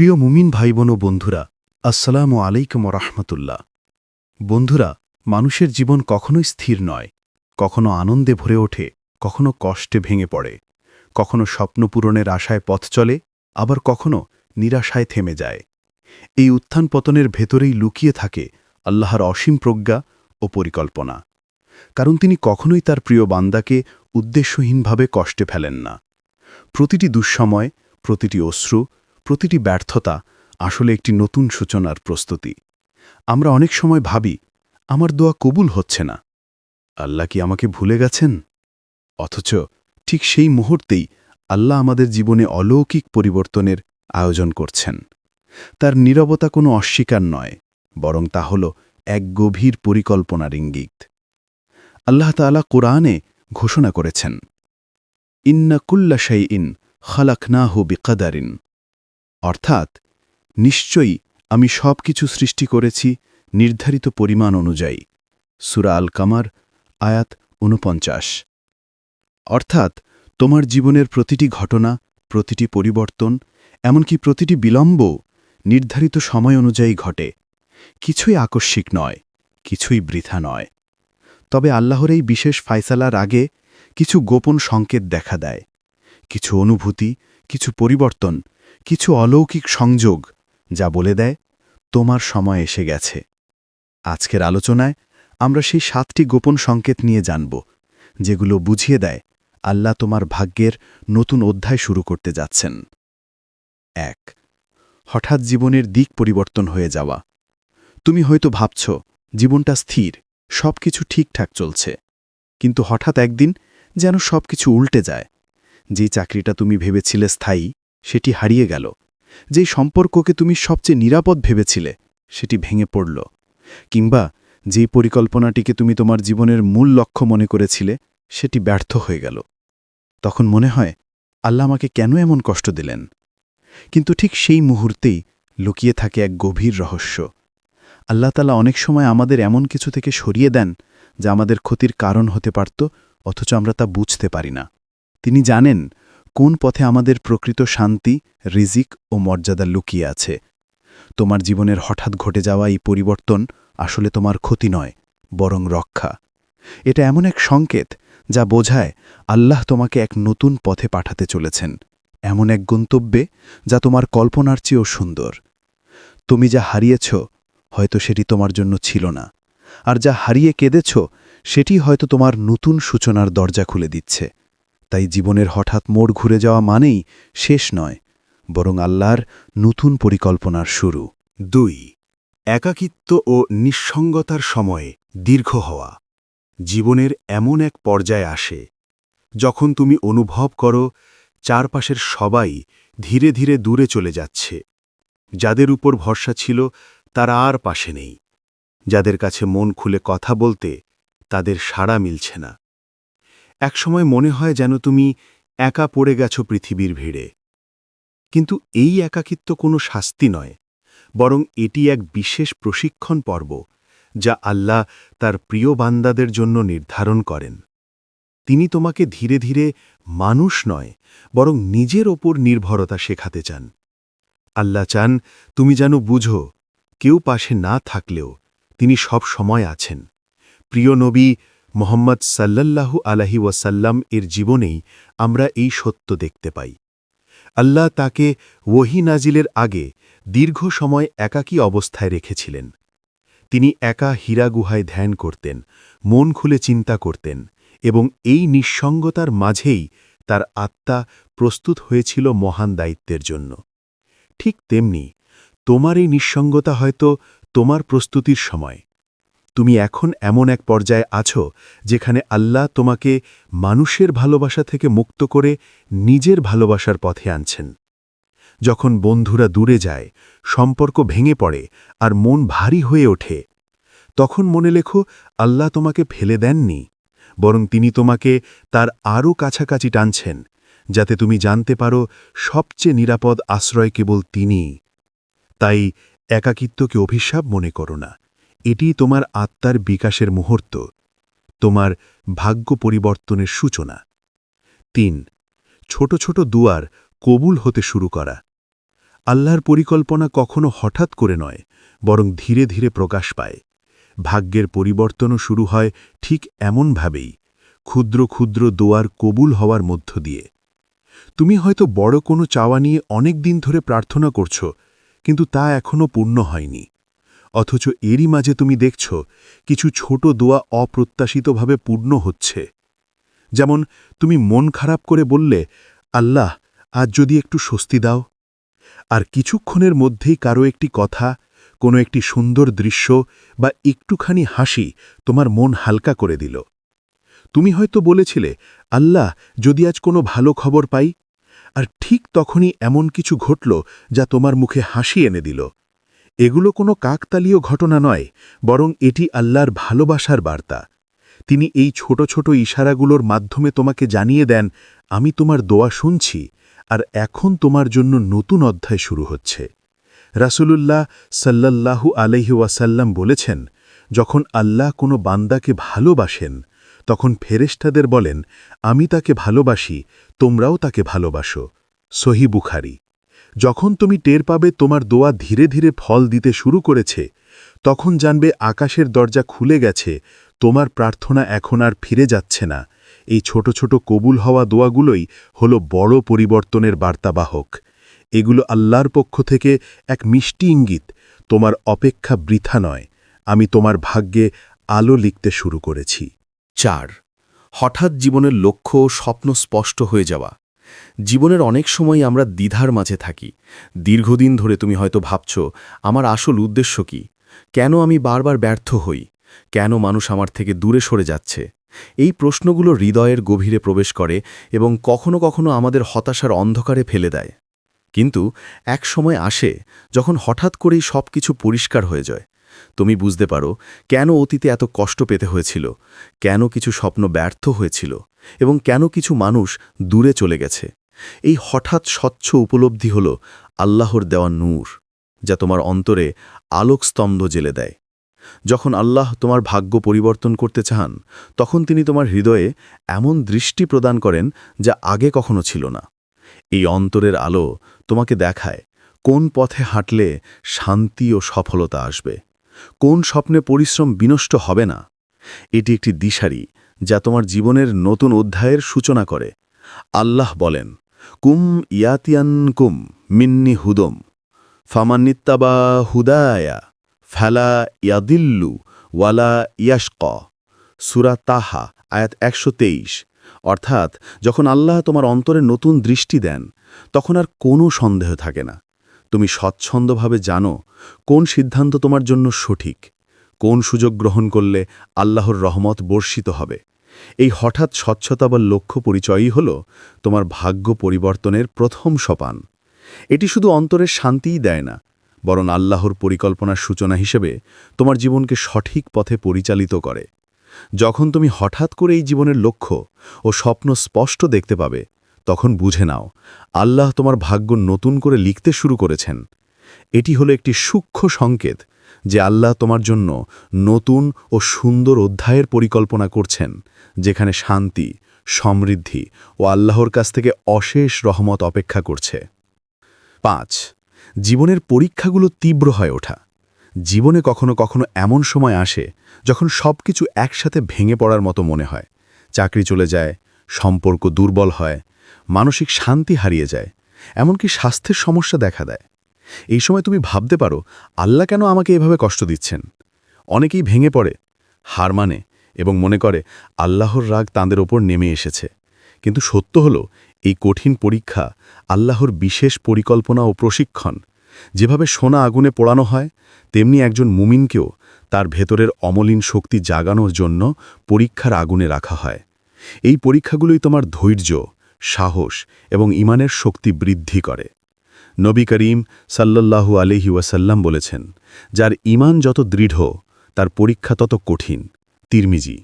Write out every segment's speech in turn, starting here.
প্রিয় মুমিন ভাই বোন বন্ধুরা, আসসালামু আলাইকুম রহমতুল্লাহ। বন্ধুরা, মানুষের জীবন কখনোই স্থির নয়। কখনো আনন্দে ভরে ওঠে, কখনো কষ্টে ভেঙে পড়ে। কখনো স্বপ্ন পূরণের আশায় পথ চলে, আবার কখনো নিরাশায় থেমে যায়। এই উত্থান পতনের ভেতরেই লুকিয়ে থাকে আল্লাহর অসীম প্রজ্ঞা ও পরিকল্পনা। কারণ তিনি কখনোই তার প্রিয় বান্দাকে উদ্দেশ্যহীনভাবে কষ্টে ফেলেন না। প্রতিটি দুঃসময়, প্রতিটি অশ্রু প্রতিটি ব্যর্থতা আসলে একটি নতুন সূচনার প্রস্তুতি। আমরা অনেক সময় ভাবি, আমার দোয়া কবুল হচ্ছে না। আল্লাহ কি আমাকে ভুলে গেছেন? অথচ ঠিক সেই মুহূর্তেই আল্লাহ আমাদের জীবনে অলৌকিক পরিবর্তনের আয়োজন করছেন। তার নীরবতা কোনো অস্বীকার নয়, বরং তা হল এক গভীর পরিকল্পনার ইঙ্গিত। আল্লাহ তাআলা কোরআনে ঘোষণা করেছেন, ইন্না কুল্লা শাই ইন খালাকনাহু বিকাদারিন। অর্থাৎ, নিশ্চয়ই আমি সব কিছু সৃষ্টি করেছি নির্ধারিত পরিমাণ অনুযায়ী। সুরা আল কামার আয়াত ঊনপঞ্চাশ। অর্থাৎ, তোমার জীবনের প্রতিটি ঘটনা, প্রতিটি পরিবর্তন, এমনকি প্রতিটি বিলম্ব নির্ধারিত সময় অনুযায়ী ঘটে। কিছুই আকস্মিক নয়, কিছুই বৃথা নয়। তবে আল্লাহর এই বিশেষ ফায়সালার আগে কিছু গোপন সংকেত দেখা দেয়। কিছু অনুভূতি, কিছু পরিবর্তন কিছু অলৌকিক সংযোগ যা বলে দেয়, তোমার সময় এসে গেছে। আজকের আলোচনায় আমরা সেই সাতটি গোপন সংকেত নিয়ে জানব, যেগুলো বুঝিয়ে দেয় আল্লাহ তোমার ভাগ্যের নতুন অধ্যায় শুরু করতে যাচ্ছেন। এক, হঠাৎ জীবনের দিক পরিবর্তন হয়ে যাওয়া। তুমি হয়তো ভাবছ, জীবনটা স্থির সব কিছু ঠিকঠাক চলছে। কিন্তু হঠাৎ একদিন যেন সব কিছু উল্টে যায়। যে চাকরিটা তুমি ভেবেছিলে স্থায়ী সেটি হারিয়ে গেল। যেই সম্পর্ককে তুমি সবচেয়ে নিরাপদ ভেবেছিলে, সেটি ভেঙে পড়ল। কিংবা যে পরিকল্পনাটিকে তুমি তোমার জীবনের মূল লক্ষ্য মনে করেছিলে, সেটি ব্যর্থ হয়ে গেল। তখন মনে হয়, আল্লাহ আমাকে কেন এমন কষ্ট দিলেন? কিন্তু ঠিক সেই মুহূর্তেই লুকিয়ে থাকে এক গভীর রহস্য। আল্লাহ তালা অনেক সময় আমাদের এমন কিছু থেকে সরিয়ে দেন, যা আমাদের ক্ষতির কারণ হতে পারত, অথচ আমরা তা বুঝতে পারি না। তিনি জানেন কোন পথে আমাদের প্রকৃত শান্তি, রিজিক ও মর্যাদা লুকিয়ে আছে? তোমার জীবনের হঠাৎ ঘটে যাওয়া এই পরিবর্তন আসলে তোমার ক্ষতি নয়, বরং রক্ষা। এটা এমন এক সংকেত যা বোঝায় আল্লাহ তোমাকে এক নতুন পথে পাঠাতে চলেছেন। এমন এক গন্তব্যে যা তোমার কল্পনার চেয়েও সুন্দর। তুমি যা হারিয়েছ, হয়তো সেটি তোমার জন্য ছিল না, আর যা হারিয়ে কেঁদেছ, সেটি হয়তো তোমার নতুন সূচনার দরজা খুলে দিচ্ছে। তাই জীবনের হঠাৎ মোড় ঘুরে যাওয়া মানেই শেষ নয়, বরং আল্লাহর নতুন পরিকল্পনার শুরু। দুই, একাকিত্ব ও নিঃসঙ্গতার সময়ে দীর্ঘ হওয়া। জীবনের এমন এক পর্যায়ে আসে, যখন তুমি অনুভব করো চারপাশের সবাই ধীরে ধীরে দূরে চলে যাচ্ছে। যাদের উপর ভরসা ছিল, তারা আর পাশে নেই। যাদের কাছে মন খুলে কথা বলতে, তাদের সাড়া মিলছে না। একসময় মনে হয় যেন তুমি একা পড়ে গেছ পৃথিবীর ভিড়ে। কিন্তু এই একাকিত্ব কোনো শাস্তি নয়, বরং এটি এক বিশেষ প্রশিক্ষণ পর্ব, যা আল্লাহ তার প্রিয় বান্দাদের জন্য নির্ধারণ করেন। তিনি তোমাকে ধীরে ধীরে মানুষ নয়, বরং নিজের ওপর নির্ভরতা শেখাতে চান। আল্লাহ চান তুমি যেন বুঝো, কেউ পাশে না থাকলেও তিনি সব সময় আছেন। প্রিয় নবী মোহাম্মদ সাল্লাল্লাহু আলাহি ওয়াসাল্লাম এর জীবনেই আমরা এই সত্য দেখতে পাই। আল্লাহ তাকে ওহি নাজিলের আগে দীর্ঘ সময় একাকী অবস্থায় রেখেছিলেন। তিনি একা হীরা গুহায় ধ্যান করতেন, মন খুলে চিন্তা করতেন এবং এই নিঃসঙ্গতার মাঝেই তার আত্মা প্রস্তুত হয়েছিল মহান দায়িত্বের জন্য। ঠিক তেমনি তোমার এই নিঃসঙ্গতা হয়তো তোমার প্রস্তুতির সময় তুমি এখন এমন এক পর্যায়ে আছো যেখানে আল্লাহ তোমাকে মানুষের ভালোবাসা থেকে মুক্ত করে নিজের ভালোবাসার পথে আনছেন। যখন বন্ধুরা দূরে যায়, সম্পর্ক ভেঙে পড়ে আর মন ভারী হয়ে ওঠে, তখন মনে লেখো, আল্লাহ তোমাকে ফেলে দেননি, বরং তিনি তোমাকে তার আরও কাছাকাছি টানছেন, যাতে তুমি জানতে পারো সবচেয়ে নিরাপদ আশ্রয় কেবল তিনিই। তাই একাকিত্বকে অভিশাপ মনে করো না। এটি তোমার আত্মার বিকাশের মুহূর্ত, তোমার ভাগ্য পরিবর্তনের সূচনা। তিন, ছোট ছোট দুয়ার কবুল হতে শুরু করা। আল্লাহর পরিকল্পনা কখনো হঠাৎ করে নয়, বরং ধীরে ধীরে প্রকাশ পায়। ভাগ্যের পরিবর্তনও শুরু হয় ঠিক এমনভাবেই, ক্ষুদ্র ক্ষুদ্র দোয়ার কবুল হওয়ার মধ্য দিয়ে। তুমি হয়তো বড় কোনো চাওয়া নিয়ে অনেক দিন ধরে প্রার্থনা করছ, কিন্তু তা এখনও পূর্ণ হয়নি। অথচ এরই মাঝে তুমি দেখছ, কিছু ছোট দোয়া অপ্রত্যাশিতভাবে পূর্ণ হচ্ছে। যেমন, তুমি মন খারাপ করে বললে, আল্লাহ, আজ যদি একটু স্বস্তি দাও। আর কিছুক্ষণের মধ্যেই কারও একটি কথা, কোনো একটি সুন্দর দৃশ্য বা একটুখানি হাসি তোমার মন হালকা করে দিল। তুমি হয়তো বলেছিলে, আল্লাহ, যদি আজ কোনো ভালো খবর পাই? আর ঠিক তখনই এমন কিছু ঘটল যা তোমার মুখে হাসি এনে দিল। এগুলো কোনো কাকতালীয় ঘটনা নয়, বরং এটি আল্লাহর ভালোবাসার বার্তা। তিনি এই ছোট ছোট ইশারাগুলোর মাধ্যমে তোমাকে জানিয়ে দেন, আমি তোমার দোয়া শুনছি, আর এখন তোমার জন্য নতুন অধ্যায় শুরু হচ্ছে। রাসূলুল্লাহ সাল্লাল্লাহু আলহি ওয়াসাল্লাম বলেছেন, যখন আল্লাহ কোনো বান্দাকে ভালোবাসেন, তখন ফেরেশতাদের বলেন, আমি তাকে ভালোবাসি, তোমরাও তাকে ভালোবাসো সহি বুখারি। যখন তুমি টের পাবে তোমার দোয়া ধীরে ধীরে ফল দিতে শুরু করেছে, তখন জানবে আকাশের দরজা খুলে গেছে, তোমার প্রার্থনা এখন আর ফিরে যাচ্ছে না। এই ছোট ছোট কবুল হওয়া দোয়াগুলোই হল বড় পরিবর্তনের বার্তাবাহক। এগুলো আল্লাহর পক্ষ থেকে এক মিষ্টি ইঙ্গিত, তোমার অপেক্ষা বৃথা নয়, আমি তোমার ভাগ্যে আলো লিখতে শুরু করেছি। চার, হঠাৎ জীবনের লক্ষ্য ও স্বপ্ন স্পষ্ট হয়ে যাওয়া। জীবনের অনেক সময় আমরা দ্বিধার মাঝে থাকি। দীর্ঘদিন ধরে তুমি হয়তো ভাবছ, আমার আসল উদ্দেশ্য কি? কেন আমি বারবার ব্যর্থ হই? কেন মানুষ আমার থেকে দূরে সরে যাচ্ছে? এই প্রশ্নগুলো হৃদয়ের গভীরে প্রবেশ করে এবং কখনো কখনো আমাদের হতাশার অন্ধকারে ফেলে দেয়। কিন্তু এক সময় আসে যখন হঠাৎ করেই সব কিছু পরিষ্কার হয়ে যায়। তুমি বুঝতে পারো কেন অতীতে এত কষ্ট পেতে হয়েছিল, কেন কিছু স্বপ্ন ব্যর্থ হয়েছিল এবং কেন কিছু মানুষ দূরে চলে গেছে। এই হঠাৎ স্বচ্ছ উপলব্ধি হল আল্লাহর দেওয়া নূর, যা তোমার অন্তরে আলোক স্তম্ভ জেলে দেয়। যখন আল্লাহ তোমার ভাগ্য পরিবর্তন করতে চান, তখন তিনি তোমার হৃদয়ে এমন দৃষ্টি প্রদান করেন যা আগে কখনো ছিল না। এই অন্তরের আলো তোমাকে দেখায় কোন পথে হাঁটলে শান্তি ও সফলতা আসবে। কোন স্বপ্নে পরিশ্রম বিনষ্ট হবে না। এটি একটি দিশারি যা তোমার জীবনের নতুন অধ্যায়ের সূচনা করে। আল্লাহ বলেন, কুম ইয়াতিয়ান কুম মিন্নি হুদম ফামান্নিত্তাবা হুদায়া, ফেলা ইয়াদিল্লু ওয়ালা ইয়াশক। সুরা তাহা, আয়াত একশো তেইশ। অর্থাৎ, যখন আল্লাহ তোমার অন্তরে নতুন দৃষ্টি দেন, তখন আর কোনো সন্দেহ থাকে না। তুমি স্বচ্ছন্দভাবে জানো কোন সিদ্ধান্ত তোমার জন্য সঠিক, কোন সুযোগ গ্রহণ করলে আল্লাহর রহমত বর্ষিত হবে। এই হঠাৎ স্বচ্ছতা বা লক্ষ্য পরিচয়ই হল তোমার ভাগ্য পরিবর্তনের প্রথম সোপান। এটি শুধু অন্তরের শান্তিই দেয় না, বরং আল্লাহর পরিকল্পনার সূচনা হিসেবে তোমার জীবনকে সঠিক পথে পরিচালিত করে। যখন তুমি হঠাৎ করে এই জীবনের লক্ষ্য ও স্বপ্ন স্পষ্ট দেখতে পাবে তখন বুঝে নাও, আল্লাহ তোমার ভাগ্য নতুন করে লিখতে শুরু করেছেন। এটি হলো একটি সূক্ষ্ম সংকেত যে আল্লাহ তোমার জন্য নতুন ও সুন্দর অধ্যায়ের পরিকল্পনা করছেন, যেখানে শান্তি, সমৃদ্ধি ও আল্লাহর কাছ থেকে অশেষ রহমত অপেক্ষা করছে। পাঁচ, জীবনের পরীক্ষাগুলো তীব্র হয়ে ওঠা। জীবনে কখনো কখনো এমন সময় আসে যখন সব কিছু একসাথে ভেঙে পড়ার মতো মনে হয়। চাকরি চলে যায়, সম্পর্ক দুর্বল হয় মানসিক শান্তি হারিয়ে যায়, এমনকি স্বাস্থ্যের সমস্যা দেখা দেয়। এই সময় তুমি ভাবতে পারো, আল্লাহ কেন আমাকে এভাবে কষ্ট দিচ্ছেন? অনেকেই ভেঙে পড়ে, হার মানে এবং মনে করে আল্লাহর রাগ তাঁদের ওপর নেমে এসেছে। কিন্তু সত্য হল, এই কঠিন পরীক্ষা আল্লাহর বিশেষ পরিকল্পনা ও প্রশিক্ষণ। যেভাবে সোনা আগুনে পোড়ানো হয়, তেমনি একজন মুমিনকেও তার ভেতরের অমলিন শক্তি জাগানোর জন্য পরীক্ষার আগুনে রাখা হয়। এই পরীক্ষাগুলোই তোমার ধৈর্য সাহস এবং ইমানের শক্তি বৃদ্ধি করে। নবী করিম সাল্লাল্লাহু আলহি ওয়াসাল্লাম বলেছেন, যার ইমান যত দৃঢ়, তার পরীক্ষা তত কঠিন। তিরমিজি,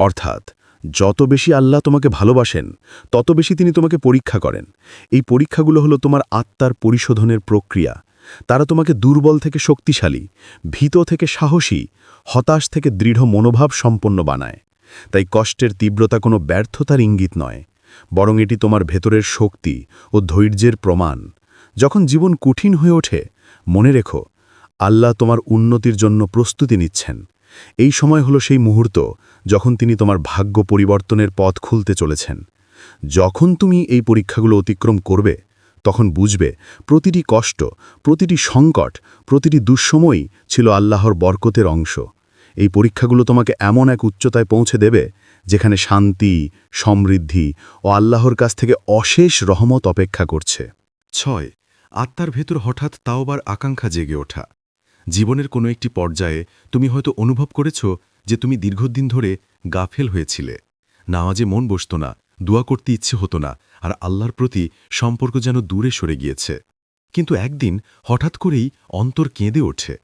অর্থাৎ, যত বেশি আল্লাহ তোমাকে ভালোবাসেন, তত বেশি তিনি তোমাকে পরীক্ষা করেন। এই পরীক্ষাগুলো হলো তোমার আত্মার পরিশোধনের প্রক্রিয়া। তারা তোমাকে দুর্বল থেকে শক্তিশালী, ভীত থেকে সাহসী, হতাশ থেকে দৃঢ় মনোভাব সম্পন্ন বানায়। তাই কষ্টের তীব্রতা কোনো ব্যর্থতার ইঙ্গিত নয়। বরং এটি তোমার ভেতরের শক্তি ও ধৈর্যের প্রমাণ। যখন জীবন কঠিন হয়ে ওঠে, মনে রেখো, আল্লাহ তোমার উন্নতির জন্য প্রস্তুতি নিচ্ছেন। এই সময় হলো সেই মুহূর্ত যখন তিনি তোমার ভাগ্য পরিবর্তনের পথ খুলতে চলেছেন। যখন তুমি এই পরীক্ষাগুলো অতিক্রম করবে, তখন বুঝবে প্রতিটি কষ্ট, প্রতিটি সংকট, প্রতিটি দুঃসময়ই ছিল আল্লাহর বরকতের অংশ। এই পরীক্ষাগুলো তোমাকে এমন এক উচ্চতায় পৌঁছে দেবে যেখানে শান্তি, সমৃদ্ধি ও আল্লাহর কাছ থেকে অশেষ রহমত অপেক্ষা করছে। ছয়, আত্মার ভেতর হঠাৎ তাওবার আকাঙ্ক্ষা জেগে ওঠা। জীবনের কোনো একটি পর্যায়ে তুমি হয়তো অনুভব করেছ যে তুমি দীর্ঘদিন ধরে গাফেল হয়েছিলে। নামাজে মন বসত না, দোয়া করতে ইচ্ছে হতো না, আর আল্লাহর প্রতি সম্পর্ক যেন দূরে সরে গিয়েছে। কিন্তু একদিন হঠাৎ করেই অন্তর কেঁদে ওঠে।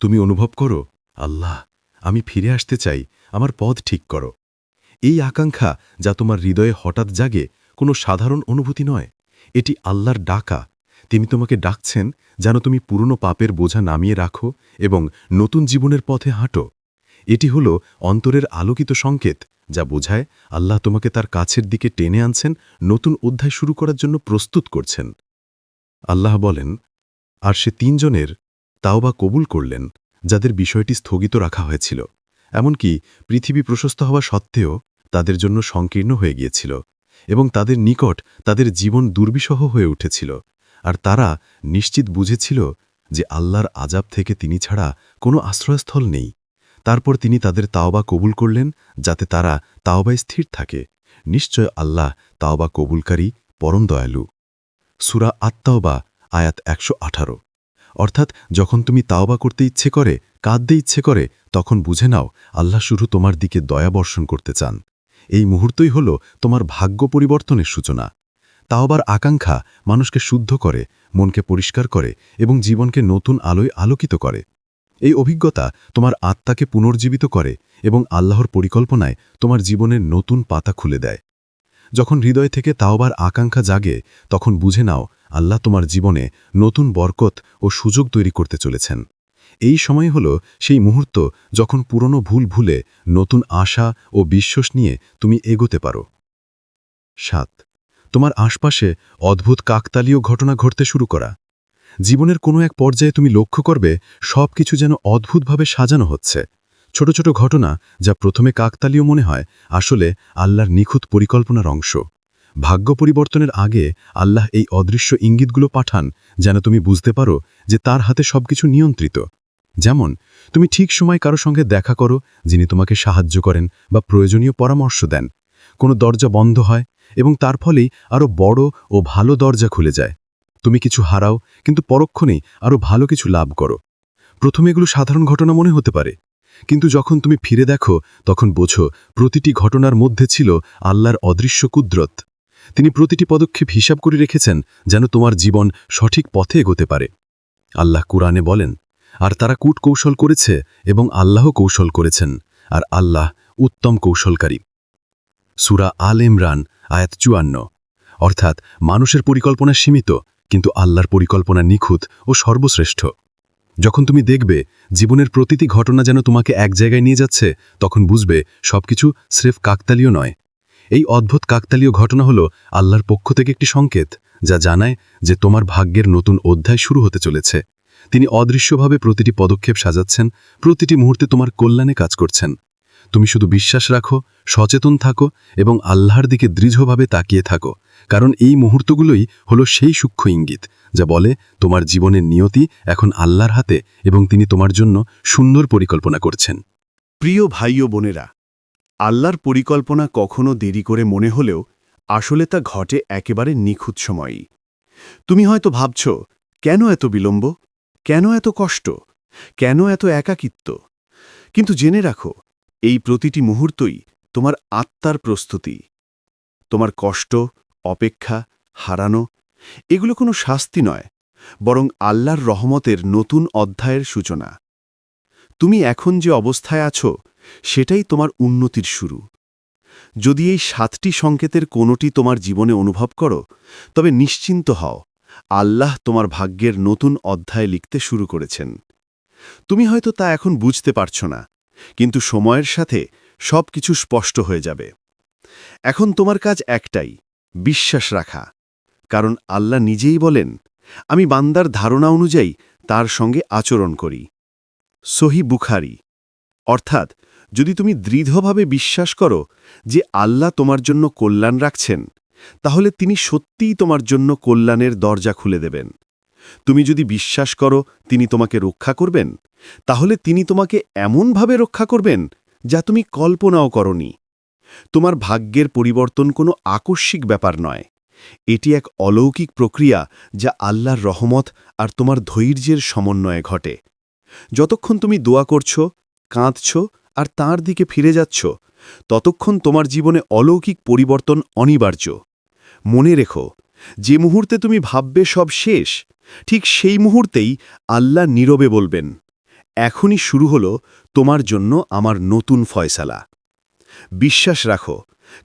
তুমি অনুভব করো, আল্লাহ, আমি ফিরে আসতে চাই, আমার পথ ঠিক করো। এই আকাঙ্ক্ষা যা তোমার হৃদয়ে হঠাৎ জাগে কোনো সাধারণ অনুভূতি নয়। এটি আল্লাহর ডাকা। তিনি তোমাকে ডাকছেন যেন তুমি পুরনো পাপের বোঝা নামিয়ে রাখো এবং নতুন জীবনের পথে হাঁটো। এটি হল অন্তরের আলোকিত সংকেত যা বোঝায় আল্লাহ তোমাকে তার কাছের দিকে টেনে আনছেন, নতুন অধ্যায় শুরু করার জন্য প্রস্তুত করছেন। আল্লাহ বলেন, আর সে তিনজনের তাও বা কবুল করলেন, যাদের বিষয়টি স্থগিত রাখা হয়েছিল। এমনকি পৃথিবী প্রশস্ত হওয়া সত্ত্বেও তাদের জন্য সংকীর্ণ হয়ে গিয়েছিল এবং তাদের নিকট তাদের জীবন দুর্বিষহ হয়ে উঠেছিল। আর তারা নিশ্চিত বুঝেছিল যে আল্লাহর আজাব থেকে তিনি ছাড়া কোনো আশ্রয়স্থল নেই। তারপর তিনি তাদের তাওবা কবুল করলেন যাতে তারা তাওবায় স্থির থাকে। নিশ্চয় আল্লাহ তাওবা কবুলকারী পরম দয়ালু। সুরা আত্মাওবা আয়াত একশো আঠারো। অর্থাৎ যখন তুমি তাওবা করতে ইচ্ছে করে, কাঁদতে ইচ্ছে করে, তখন বুঝে নাও, আল্লাহ শুধু তোমার দিকে দয়া বর্ষণ করতে চান। এই মুহূর্তই হল তোমার ভাগ্য পরিবর্তনের সূচনা। তাওবার আকাঙ্ক্ষা মানুষকে শুদ্ধ করে, মনকে পরিষ্কার করে এবং জীবনকে নতুন আলোয় আলোকিত করে। এই অভিজ্ঞতা তোমার আত্মাকে পুনর্জীবিত করে এবং আল্লাহর পরিকল্পনায় তোমার জীবনের নতুন পাতা খুলে দেয়। যখন হৃদয় থেকে তাওবার আকাঙ্ক্ষা জাগে, তখন বুঝে নাও আল্লাহ তোমার জীবনে নতুন বরকত ও সুযোগ তৈরি করতে চলেছেন। এই সময় হল সেই মুহূর্ত যখন পুরনো ভুল ভুলে নতুন আশা ও বিশ্বাস নিয়ে তুমি এগোতে পারো। সাত, তোমার আশপাশে অদ্ভুত কাকতালীয় ঘটনা ঘটতে শুরু করা। জীবনের কোনো এক পর্যায়ে তুমি লক্ষ্য করবে সব কিছু যেন অদ্ভুতভাবে সাজানো হচ্ছে। ছোট ছোট ঘটনা যা প্রথমে কাকতালীয় মনে হয়, আসলে আল্লাহর নিখুঁত পরিকল্পনার অংশ। ভাগ্য পরিবর্তনের আগে আল্লাহ এই অদৃশ্য ইঙ্গিতগুলো পাঠান যেন তুমি বুঝতে পারো যে তার হাতে সবকিছু নিয়ন্ত্রিত। যেমন, তুমি ঠিক সময় কারও সঙ্গে দেখা করো যিনি তোমাকে সাহায্য করেন বা প্রয়োজনীয় পরামর্শ দেন। কোনো দরজা বন্ধ হয় এবং তার ফলেই আরও বড় ও ভালো দরজা খুলে যায়। তুমি কিছু হারাও, কিন্তু পরক্ষণেই আরও ভালো কিছু লাভ করো। প্রথমে এগুলো সাধারণ ঘটনা মনে হতে পারে। কিন্তু যখন তুমি ফিরে দেখো, তখন বোঝো প্রতিটি ঘটনার মধ্যে ছিল আল্লাহর অদৃশ্য কুদরত। তিনি প্রতিটি পদক্ষেপ হিসাব করে রেখেছেন যেন তোমার জীবন সঠিক পথে এগোতে পারে। আল্লাহ কুরআনে বলেন আর তারা কূট কৌশল করেছে এবং আল্লাহ কৌশল করেছেন, আর আল্লাহ উত্তম কৌশলকারী। সুরা আল ইমরান, আয়াত চুয়ান্ন। অর্থাৎ মানুষের পরিকল্পনা সীমিত, কিন্তু আল্লাহর পরিকল্পনা নিখুঁত ও সর্বশ্রেষ্ঠ। যখন তুমি দেখবে জীবনের প্রতিটি ঘটনা যেন তোমাকে এক জায়গায় নিয়ে যাচ্ছে, তখন বুঝবে সবকিছু স্রেফ কাকতালীয় নয়। এই অদ্ভুত কাকতালীয় ঘটনা হল আল্লাহর পক্ষ থেকে একটি সংকেত, যা জানায় যে তোমার ভাগ্যের নতুন অধ্যায় শুরু হতে চলেছে। তিনি অদৃশ্যভাবে প্রতিটি পদক্ষেপ সাজাচ্ছেন, প্রতিটি মুহূর্তে তোমার কল্যাণে কাজ করছেন। তুমি শুধু বিশ্বাস রাখো, সচেতন থাকো এবং আল্লাহর দিকে দৃঢ়ভাবে তাকিয়ে থাকো, কারণ এই মুহূর্তগুলোই হলো সেই সূক্ষ্ম ইঙ্গিত, যা বলে তোমার জীবনের নিয়তি এখন আল্লাহর হাতে এবং তিনি তোমার জন্য সুন্দর পরিকল্পনা করছেন। প্রিয় ভাই ও বোনেরা, আল্লাহর পরিকল্পনা কখনো দেরি করে মনে হলেও আসলে তা ঘটে একেবারে নিখুঁত সময়ই। তুমি হয়তো ভাবছ, কেন এত বিলম্ব? কেন এত কষ্ট? কেন এত একাকিত্ব? কিন্তু জেনে রাখো, এই প্রতিটি মুহূর্তই তোমার আত্মার প্রস্তুতি। তোমার কষ্ট, অপেক্ষা, হারানো, এগুলো কোনো শাস্তি নয়, বরং আল্লাহর রহমতের নতুন অধ্যায়ের সূচনা। তুমি এখন যে অবস্থায় আছো, সেটাই তোমার উন্নতির শুরু। যদি এই সাতটি সংকেতের কোনোটি তোমার জীবনে অনুভব করো, তবে নিশ্চিন্ত হও। আল্লাহ তোমার ভাগ্যের নতুন অধ্যায় লিখতে শুরু করেছেন। তুমি হয়তো তা এখন বুঝতে পারছ না, কিন্তু সময়ের সাথে সব কিছু স্পষ্ট হয়ে যাবে। এখন তোমার কাজ একটাই, বিশ্বাস রাখা। কারণ আল্লাহ নিজেই বলেন, আমি বান্দার ধারণা অনুযায়ী তার সঙ্গে আচরণ করি। সহি বুখারি। অর্থাৎ, যদি তুমি দৃঢ়ভাবে বিশ্বাস করো যে আল্লাহ তোমার জন্য কল্যাণ রাখছেন তাহলে তিনি সত্যিই তোমার জন্য কল্যাণের দরজা খুলে দেবেন। তুমি যদি বিশ্বাস করো তিনি তোমাকে রক্ষা করবেন, তাহলে তিনি তোমাকে এমনভাবে রক্ষা করবেন যা তুমি কল্পনাও করনি। তোমার ভাগ্যের পরিবর্তন কোনো আকস্মিক ব্যাপার নয়। এটি এক অলৌকিক প্রক্রিয়া যা আল্লাহর রহমত আর তোমার ধৈর্যের সমন্বয়ে ঘটে। যতক্ষণ তুমি দোয়া করছ, কাঁদছ আর তার দিকে ফিরে যাচ্ছ ততক্ষণ তোমার জীবনে অলৌকিক পরিবর্তন অনিবার্য। মনে রেখো, যে মুহূর্তে তুমি ভাববে সব শেষ, ঠিক সেই মুহূর্তেই আল্লাহ নীরবে বলবেন, এখনই শুরু হলো তোমার জন্য আমার নতুন ফয়সালা। বিশ্বাস রাখো,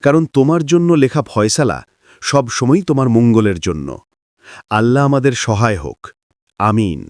কারণ তোমার জন্য লেখা ফয়সালা সব সময় তোমার মঙ্গলের জন্য। আল্লাহ আমাদের সহায় হোক। আমিন।